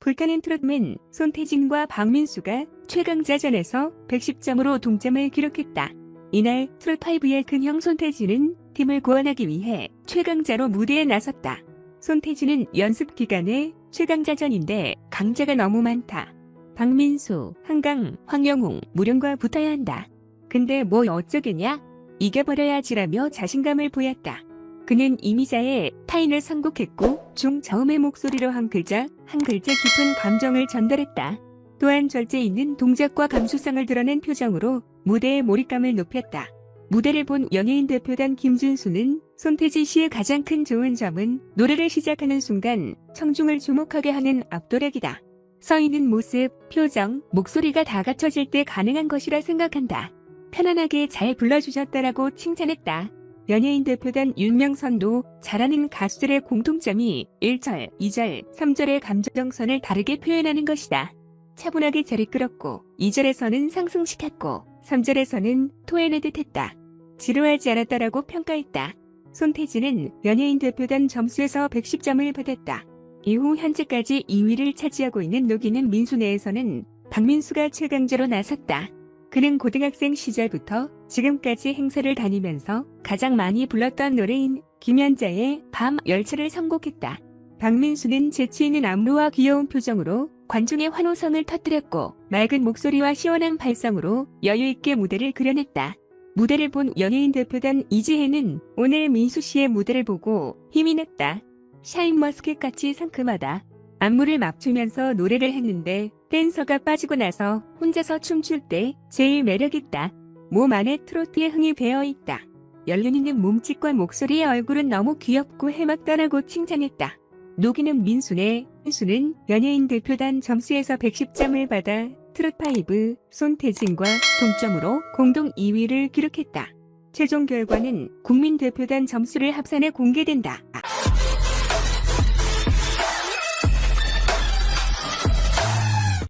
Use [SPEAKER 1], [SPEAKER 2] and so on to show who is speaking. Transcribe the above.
[SPEAKER 1] 불타는 트롯맨 손태진과 박민수가 최강자전에서 110점으로 동점을 기록했다. 이날 트롯5의 근형 손태진은 팀을 구원하기 위해 최강자로 무대에 나섰다. 손태진은 연습 기간에 최강자전인데 강자가 너무 많다. 박민수, 한강, 황영웅, 무령과 붙어야 한다. 근데 뭐 어쩌겠냐? 이겨버려야지라며 자신감을 보였다. 그는 이미자의 타인을 선곡했고 중저음의 목소리로 한 글자 한 글자 깊은 감정을 전달했다. 또한 절제 있는 동작과 감수성을 드러낸 표정으로 무대의 몰입감을 높였다. 무대를 본 연예인 대표단 김준수는 손태지 씨의 가장 큰 좋은 점은 노래를 시작하는 순간 청중을 주목하게 하는 압도력이다. 서 있는 모습, 표정, 목소리가 다 갖춰질 때 가능한 것이라 생각한다. 편안하게 잘 불러주셨다라고 칭찬했다. 연예인 대표단 윤명선도 잘하는 가수들의 공통점이 1절, 2절, 3절의 감정선을 다르게 표현하는 것이다. 차분하게 잘 이끌었고 2절에서는 상승시켰고 3절에서는 토해내 듯 했다. 지루하지 않았다라고 평가했다. 손태진은 연예인 대표단 점수에서 110점을 받았다. 이후 현재까지 2위를 차지하고 있는 노기는 민수 내에서는 박민수가 최강자로 나섰다. 그는 고등학생 시절부터 지금까지 행사를 다니면서 가장 많이 불렀던 노래인 김연자의 밤 열차를 선곡했다. 박민수는 재치 있는 안무와 귀여운 표정으로 관중의 환호성을 터뜨렸고 맑은 목소리와 시원한 발성으로 여유있게 무대를 그려냈다. 무대를 본 연예인 대표단 이지혜는 오늘 민수 씨의 무대를 보고 힘이 났다. 샤인머스켓같이 상큼하다. 안무를 맞추면서 노래를 했는데 댄서가 빠지고 나서 혼자서 춤출 때 제일 매력있다. 몸 안에 트로트의 흥이 배어있다. 연륜 있는 몸짓과 목소리의 얼굴은 너무 귀엽고 해맑다라고 칭찬했다. 녹이는 민수네, 민수는 연예인 대표단 점수에서 110점을 받아 트롯5 손태진과 동점으로 공동 2위를 기록했다. 최종 결과는 국민 대표단 점수를 합산해 공개된다.